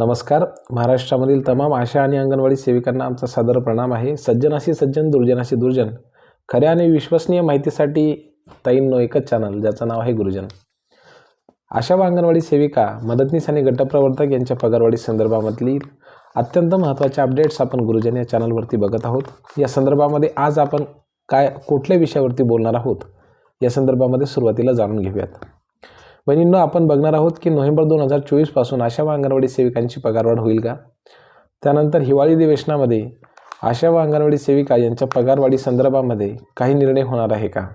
नमस्कार. महाराष्ट्रामधील तमाम आशा आणि अंगणवाडी सेविकांना आमचा सादर प्रणाम आहे. सज्जनाशी सज्जन दुर्जनाशी दुर्जन. खऱ्या आणि विश्वसनीय माहितीसाठी ताईंनो एकच चॅनल ज्याचं नाव आहे गुरुजन. आशा व अंगणवाडी सेविका मदतनीस आणि गटप्रवर्तक यांच्या पगारवाढी संदर्भामधली अत्यंत महत्त्वाच्या अपडेट्स आपण गुरुजन या चॅनलवरती बघत आहोत. या संदर्भामध्ये आज आपण काय कुठल्या विषयावरती बोलणार आहोत? या संदर्भामध्ये सुरुवातीला जाणून घेऊयात. बहिणींनो आपण बघणार आहोत की नोव्हेंबर दोन हजार चोवीसपासून आशा व अंगणवाडी सेविकांची पगारवाढ होईल का? त्यानंतर हिवाळी अधिवेशनामध्ये आशा व अंगणवाडी सेविका यांच्या पगारवाढी संदर्भामध्ये काही निर्णय होणार आहे का?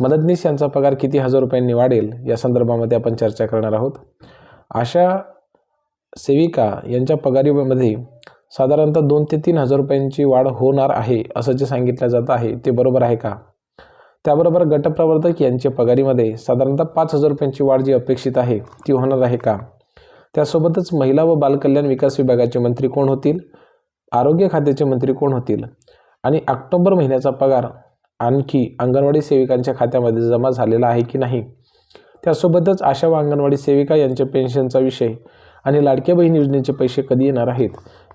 मदतनीस यांचा पगार किती हजार रुपयांनी वाढेल या संदर्भामध्ये आपण चर्चा करणार आहोत. आशा सेविका यांच्या पगारीमध्ये साधारणतः दोन ते तीन हजार रुपयांची वाढ होणार आहे असं जे सांगितलं जात आहे ते बरोबर आहे का? त्याबरोबर गटप्रवर्तक यांच्या पगारीमध्ये साधारणतः पाच हजार रुपयांची वाढ जी अपेक्षित आहे ती होणार आहे का? त्यासोबतच महिला व बालकल्याण विकास विभागाचे मंत्री कोण होतील? आरोग्य खात्याचे मंत्री कोण होतील? आणि ऑक्टोबर महिन्याचा पगार आणखी अंगणवाडी सेविकांच्या खात्यामध्ये जमा झालेला आहे की नाही? त्यासोबतच आशा व अंगणवाडी सेविका यांच्या पेन्शनचा विषय आणि लाडक्या बहीण योजनेचे पैसे कधी येणार आहेत?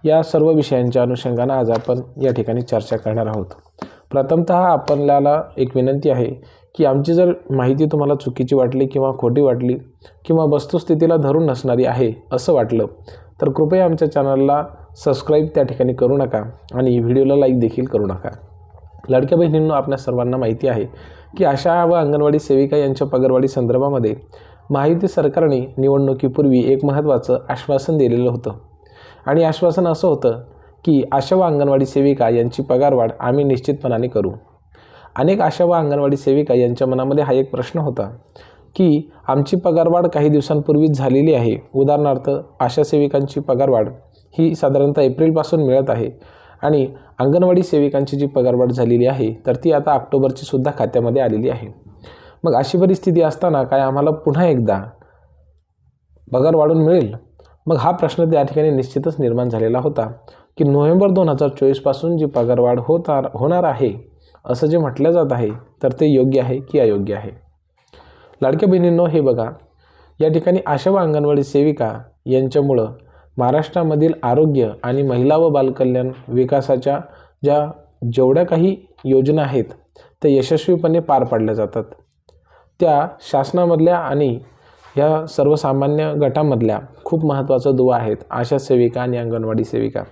या सर्व विषयांच्या अनुषंगानं आज आपण या ठिकाणी चर्चा करणार आहोत. प्रथमतः आपल्याला एक विनंती आहे की आमची जर माहिती तुम्हाला चुकीची वाटली किंवा खोटी वाटली किंवा वस्तुस्थितीला धरून नसणारी आहे असं वाटलं तर कृपया आमच्या चॅनलला सबस्क्राईब त्या ठिकाणी करू नका आणि व्हिडिओला लाईक देखील करू नका. लाडक्या बहिणींनो आपल्या सर्वांना माहिती आहे की आशा व अंगणवाडी सेविका यांच्या पगारवाढी संदर्भामध्ये माहिती सरकारने निवडणुकीपूर्वी एक महत्त्वाचं आश्वासन दिलेलं होतं. आणि आश्वासन असं होतं की आशा व अंगणवाडी सेविका यांची पगारवाढ आम्ही निश्चितपणाने करू. अनेक आशा व अंगणवाडी सेविका यांच्या मनामध्ये हा एक प्रश्न होता की आमची पगारवाढ काही दिवसांपूर्वीच झालेली आहे. उदाहरणार्थ आशा सेविकांची पगारवाढ ही साधारणतः एप्रिलपासून मिळत आहे आणि अंगणवाडी सेविकांची जी पगारवाढ झालेली आहे तर ती आता ऑक्टोबरची सुद्धा खात्यामध्ये आलेली आहे. मग अशी परिस्थिती असताना काय आम्हाला पुन्हा एकदा पगार वाढून मिळेल? मग हा प्रश्न त्या ठिकाणी निश्चितच निर्माण झालेला होता. की नोव्हेंबर दोन हजार चोवीसपासून जी पगारवाढ होणार होणार आहे असं जे म्हटलं जात आहे तर ते योग्य आहे की अयोग्य आहे? लाडक्या बहिणींनो हे बघा या ठिकाणी आशा व अंगणवाडी सेविका यांच्यामुळं महाराष्ट्रामधील आरोग्य आणि महिला व बालकल्याण विकासाच्या ज्या जेवढ्या काही योजना आहेत त्या यशस्वीपणे पार पाडल्या जातात. त्या शासनामधल्या आणि ह्या सर्वसामान्य गटामधल्या खूप महत्त्वाचा दुवा आहेत आशा सेविका आणि अंगणवाडी सेविका.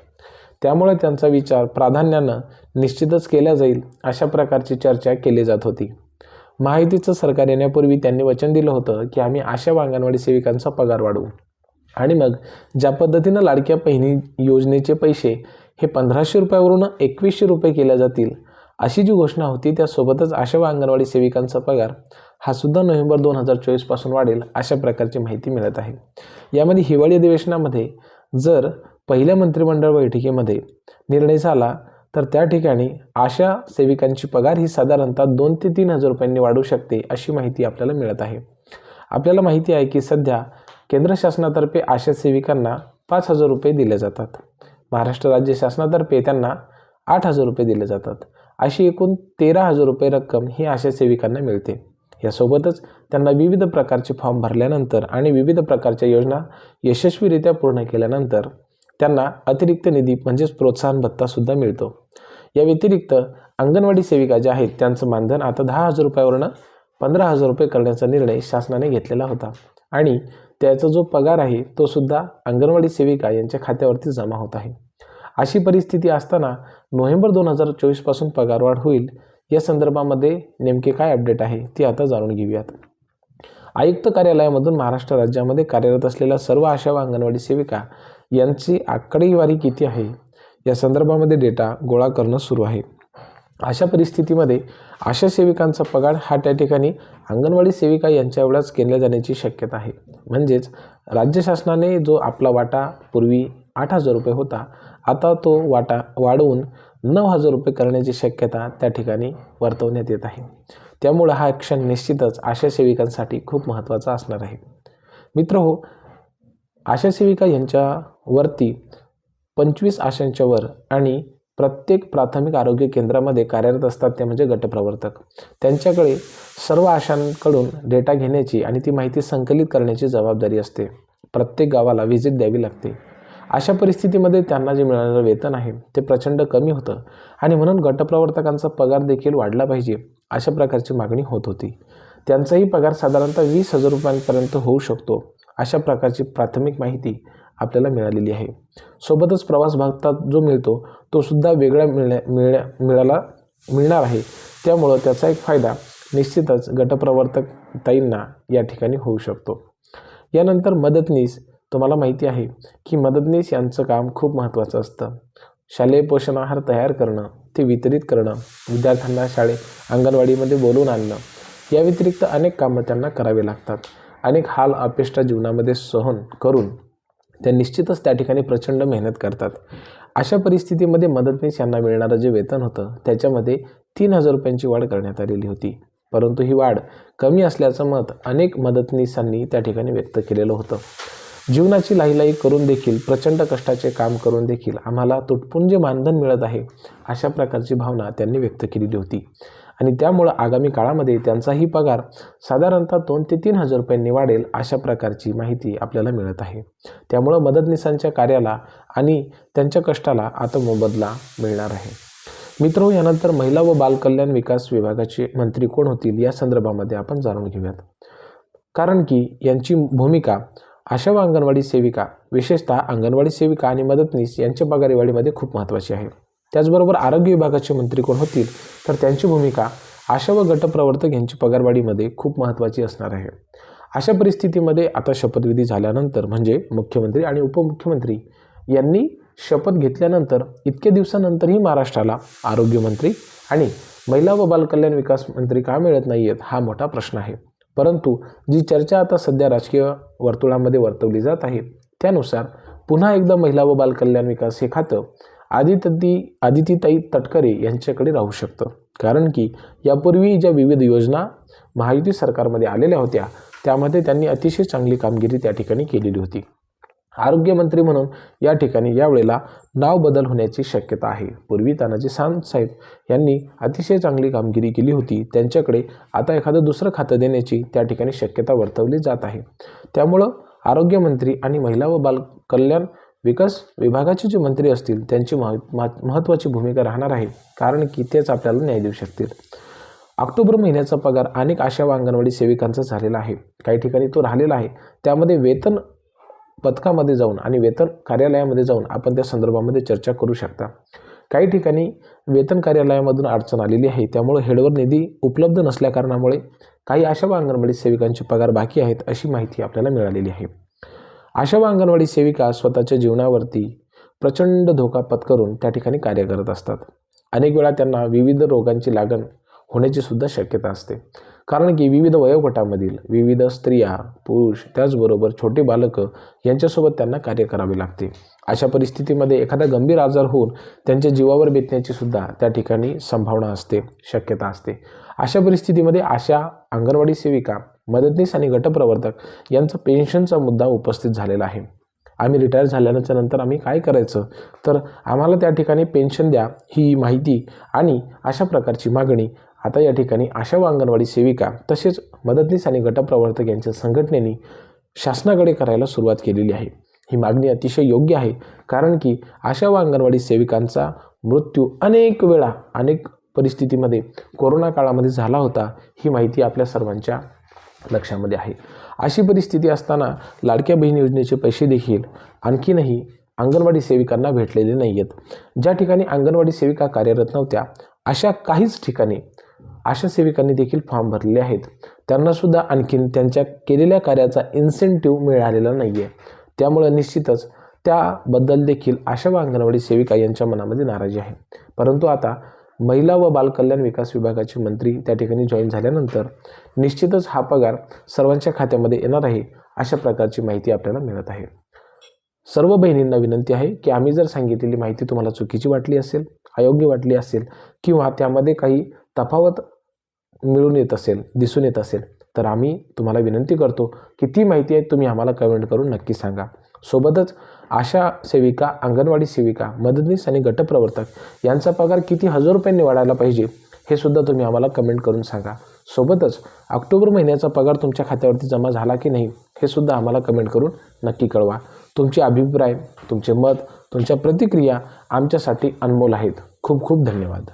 त्यामुळे त्यांचा विचार प्राधान्यानं निश्चितच केला जाईल अशा प्रकारची चर्चा केली जात होती. माहितीचं सरकार येण्यापूर्वी त्यांनी वचन दिलं होतं की आम्ही आशा अंगणवाडी सेविकांचा पगार वाढवू. आणि मग ज्या पद्धतीनं लाडक्या बहिणी योजनेचे पैसे हे पंधराशे रुपयावरून एकवीसशे रुपये केल्या जातील अशी जी घोषणा होती त्यासोबतच आशा व अंगणवाडी सेविकांचा पगार हा सुद्धा नोव्हेंबर दोन हजार चोवीसपासून वाढेल अशा प्रकारची माहिती मिळत आहे. यामध्ये हिवाळी अधिवेशनामध्ये जर पहिल्या मंत्रिमंडळ बैठकीमध्ये निर्णय झाला तर त्या ठिकाणी आशा सेविकांची पगार ही साधारणतः दोन ते तीन हजार रुपयांनी वाढू शकते अशी माहिती आपल्याला मिळत आहे. आपल्याला माहिती आहे की सध्या केंद्र शासनातर्फे आशा सेविकांना पाच हजार रुपये दिले जातात. महाराष्ट्र राज्य शासनातर्फे त्यांना आठ हजार रुपये दिले जातात. अशी एकूण तेरा हजार रुपये रक्कम ही आशा सेविकांना मिळते. यासोबतच त्यांना विविध प्रकारचे फॉर्म भरल्यानंतर आणि विविध प्रकारच्या योजना यशस्वीरित्या पूर्ण केल्यानंतर त्यांना अतिरिक्त निधी म्हणजेच प्रोत्साहन भत्तासुद्धा मिळतो. या व्यतिरिक्त अंगणवाडी सेविका ज्या आहेत त्यांचं मानधन आता दहा हजार रुपयावरनं पंधरा हजार रुपये करण्याचा निर्णय शासनाने घेतलेला होता. आणि त्याचा जो पगार आहे तो सुद्धा अंगणवाडी सेविका यांच्या खात्यावरती जमा होत आहे. अशी परिस्थिती असताना नोव्हेंबर दोन हजार चोवीसपासून पगारवाढ होईल या संदर्भामध्ये नेमके काय अपडेट आहे ती आता जाणून घेऊयात. आयुक्त कार्यालयामधून महाराष्ट्र राज्यामध्ये कार्यरत असलेल्या सर्व आशा व अंगणवाडी सेविका यांची आकडेवारी किती आहे? या संदर्भामध्ये डेटा गोळा करणं सुरू आहे. अशा परिस्थितीमध्ये आशा सेविकांचा पगार हा त्या ठिकाणी अंगणवाडी सेविका यांच्या एवढाच केल्या जाण्याची शक्यता आहे. म्हणजेच राज्य शासनाने जो आपला वाटा पूर्वी आठ हजार रुपये होता आता तो वाटा वाढवून नऊ हजार रुपये करण्याची शक्यता त्या ठिकाणी वर्तवण्यात येत आहे. त्यामुळं हा क्षण निश्चितच आशा सेविकांसाठी खूप महत्त्वाचा असणार आहे. मित्र हो आशा सेविका यांच्यावरती पंचवीस आशांच्या वर आणि प्रत्येक प्राथमिक आरोग्य केंद्रामध्ये कार्यरत असतात ते म्हणजे गटप्रवर्तक त्यांच्याकडे सर्व आशांकडून डेटा घेण्याची आणि ती माहिती संकलित करण्याची जबाबदारी असते. प्रत्येक गावाला व्हिजिट द्यावी लागते. अशा परिस्थितीमध्ये त्यांना जे मिळणारं वेतन आहे ते प्रचंड कमी होतं आणि म्हणून गटप्रवर्तकांचा पगार देखील वाढला पाहिजे अशा प्रकारची मागणी होत होती. त्यांचाही पगार साधारणतः वीस हजार रुपयांपर्यंत होऊ शकतो. अशा प्रकारची प्राथमिक माहिती आपल्याला मिळालेली आहे. सोबतच प्रवास भत्ता जो मिळतो तो सुद्धा वेगळा मिळण्या मिळण्या मिळाला मिळणार आहे. त्यामुळं त्याचा एक फायदा निश्चितच गटप्रवर्तक ताईंना या ठिकाणी होऊ शकतो. यानंतर मदतनीस तुम्हाला माहिती आहे की मदतनीस यांचं काम खूप महत्त्वाचं असतं. शालेय पोषण आहार तयार करणं ते वितरित करणं विद्यार्थ्यांना शाळे अंगणवाडीमध्ये बोलवून आणणं या व्यतिरिक्त अनेक कामं त्यांना करावे लागतात. अनेक हाल अपेष्टा जीवनामध्ये सहन करून त्या निश्चितच त्या ठिकाणी प्रचंड मेहनत करतात. अशा परिस्थितीमध्ये मदतनीस यांना मिळणारं जे वेतन होतं त्याच्यामध्ये तीन हजार रुपयांची वाढ करण्यात आलेली होती. परंतु ही वाढ कमी असल्याचं मत अनेक मदतनीसांनी त्या ठिकाणी व्यक्त केलेलं होतं. जीवनाची लाहीलाही करून देखील प्रचंड कष्टाचे काम करून देखील आम्हाला तुटपुंजे मानधन मिळत आहे अशा प्रकारची भावना त्यांनी व्यक्त केलेली होती. आणि त्यामुळं आगामी काळामध्ये त्यांचाही पगार साधारणतः दोन ते तीन हजार रुपयांनी वाढेल अशा प्रकारची माहिती आपल्याला मिळत आहे. त्यामुळं मदतनीसांच्या कार्याला आणि त्यांच्या कष्टाला आता मोबदला मिळणार आहे. मित्र यानंतर महिला व बालकल्याण विकास विभागाचे मंत्री कोण होतील या संदर्भामध्ये आपण जाणून घेऊयात. कारण की यांची भूमिका आशा व अंगणवाडी सेविका विशेषतः अंगणवाडी सेविका आणि मदतनीस यांच्या पगारीवाढीमध्ये खूप महत्त्वाची आहे. त्याचबरोबर आरोग्य विभागाचे मंत्री कोण होतील तर त्यांची भूमिका आशा व गटप्रवर्तक यांची पगारवाढीमध्ये खूप महत्त्वाची असणार आहे. अशा परिस्थितीमध्ये आता शपथविधी झाल्यानंतर म्हणजे मुख्यमंत्री आणि उपमुख्यमंत्री यांनी शपथ घेतल्यानंतर इतक्या दिवसानंतरही महाराष्ट्राला आरोग्यमंत्री आणि महिला व बालकल्याण विकास मंत्री का मिळत नाही आहेत हा मोठा प्रश्न आहे. परंतु जी चर्चा आता सध्या राजकीय वर्तुळामध्ये वर्तवली जात आहे त्यानुसार पुन्हा एकदा महिला व बालकल्याण विकास हे खातं आदिती आदितीताई तटकरे यांच्याकडे राहू शकतं. कारण की यापूर्वी ज्या विविध योजना महायुती सरकारमध्ये आलेल्या होत्या त्यामध्ये त्यांनी अतिशय चांगली कामगिरी त्या ठिकाणी केलेली होती. आरोग्यमंत्री म्हणून या ठिकाणी यावेळेला नाव बदल होण्याची शक्यता आहे. पूर्वी तानाजी सावंत साहेब यांनी अतिशय चांगली कामगिरी केली होती. त्यांच्याकडे आता एखादं दुसरं खातं देण्याची त्या ठिकाणी शक्यता वर्तवली जात आहे. त्यामुळं आरोग्यमंत्री आणि महिला व बाल कल्याण विकास विभागाचे जे मंत्री असतील त्यांची मह महत्त्वाची भूमिका राहणार आहे कारण की तेच आपल्याला न्याय देऊ शकतील. ऑक्टोबर महिन्याचा पगार अनेक आशा व अंगणवाडी सेविकांचा झालेला आहे. काही ठिकाणी तो राहिलेला आहे. त्यामध्ये वेतन पथकामध्ये जाऊन आणि वेतन कार्यालयामध्ये जाऊन आपण त्या संदर्भामध्ये चर्चा करू शकता. काही ठिकाणी वेतन कार्यालयामधून अडचण आलेली आहे. त्यामुळे हेडवर निधी उपलब्ध नसल्याकारणामुळे काही आशा व अंगणवाडी सेविकांचे पगार बाकी आहेत अशी माहिती आपल्याला मिळालेली आहे. आशा व अंगणवाडी सेविका स्वतःच्या जीवनावरती प्रचंड धोका पत्करून त्या ठिकाणी कार्य करत असतात. अनेक वेळा त्यांना विविध रोगांची लागण होण्याची सुद्धा शक्यता असते. कारण की विविध वयोगटामधील विविध स्त्रिया पुरुष त्याचबरोबर छोटे बालकं यांच्यासोबत त्यांना कार्य करावे लागते. अशा परिस्थितीमध्ये एखादा गंभीर आजार होऊन त्यांच्या जीवावर बेतण्याची सुद्धा त्या ठिकाणी संभावना असते शक्यता असते. अशा परिस्थितीमध्ये अशा अंगणवाडी सेविका मदतनीस आणि गटप्रवर्तक यांचा पेन्शनचा मुद्दा उपस्थित झालेला आहे. आम्ही रिटायर झाल्यानंतर नंतर आम्ही काय करायचं? तर आम्हाला त्या ठिकाणी पेन्शन द्या ही माहिती आणि अशा प्रकारची मागणी. आता या ठिकाणी आशा व अंगणवाडी सेविका तसेच मदतनीस आणि गटप्रवर्तक यांच्या संघटनेने शासनाकडे करायला सुरुवात केलेली आहे. ही मागणी अतिशय योग्य आहे कारण की आशा व अंगणवाडी सेविकांचा मृत्यू अनेक वेळा अनेक परिस्थितीमध्ये कोरोना काळामध्ये झाला होता ही माहिती आपल्या सर्वांच्या लक्षामध्ये आहे. अशी परिस्थिती असताना लाडक्या बहीण योजनेचे पैसे देखील आणखीनही अंगणवाडी सेविकांना भेटलेले नाही आहेत ज्या ठिकाणी अंगणवाडी सेविका कार्यरत नव्हत्या अशा काहीच ठिकाणी आशा सेविकांनी देखील फॉर्म भरलेले आहेत. त्यांनासुद्धा आणखीन त्यांच्या केलेल्या कार्याचा इन्सेंटिव्ह मिळालेला नाही आहे त्यामुळं निश्चितच त्याबद्दल देखील आशा व अंगणवाडी सेविका यांच्या मनामध्ये नाराजी आहे. परंतु आता महिला व बालकल्याण विकास विभागाचे मंत्री त्या ठिकाणी जॉईन झाल्यानंतर निश्चितच हा पगार सर्वांच्या खात्यामध्ये येणार आहे अशा प्रकारची माहिती आपल्याला मिळत आहे. सर्व बहिणींना विनंती आहे की आम्ही जर सांगितलेली माहिती तुम्हाला चुकीची वाटली असेल अयोग्य वाटली असेल किंवा त्यामध्ये काही तफावत मिळून येत असेल दिसून येत असेल तर आम्ही तुम्हाला विनंती करतो की ती माहिती आहे तुम्ही आम्हाला कमेंट करून नक्की सांगा. सोबतच आशा सेविका अंगणवाडी सेविका मदतनीस आणि गटप्रवर्तक यांचा पगार किती हजार रुपयांनी वाढायला पाहिजे हे सुद्धा तुम्ही आम्हाला कमेंट करून सांगा. सोबतच ऑक्टोबर महिन्याचा पगार तुमच्या खात्यावरती जमा झाला की नाही हे सुद्धा आम्हाला कमेंट करून नक्की कळवा. तुमचे अभिप्राय तुमचे मत तुमच्या प्रतिक्रिया आमच्यासाठी अनमोल आहेत. खूप खूप धन्यवाद.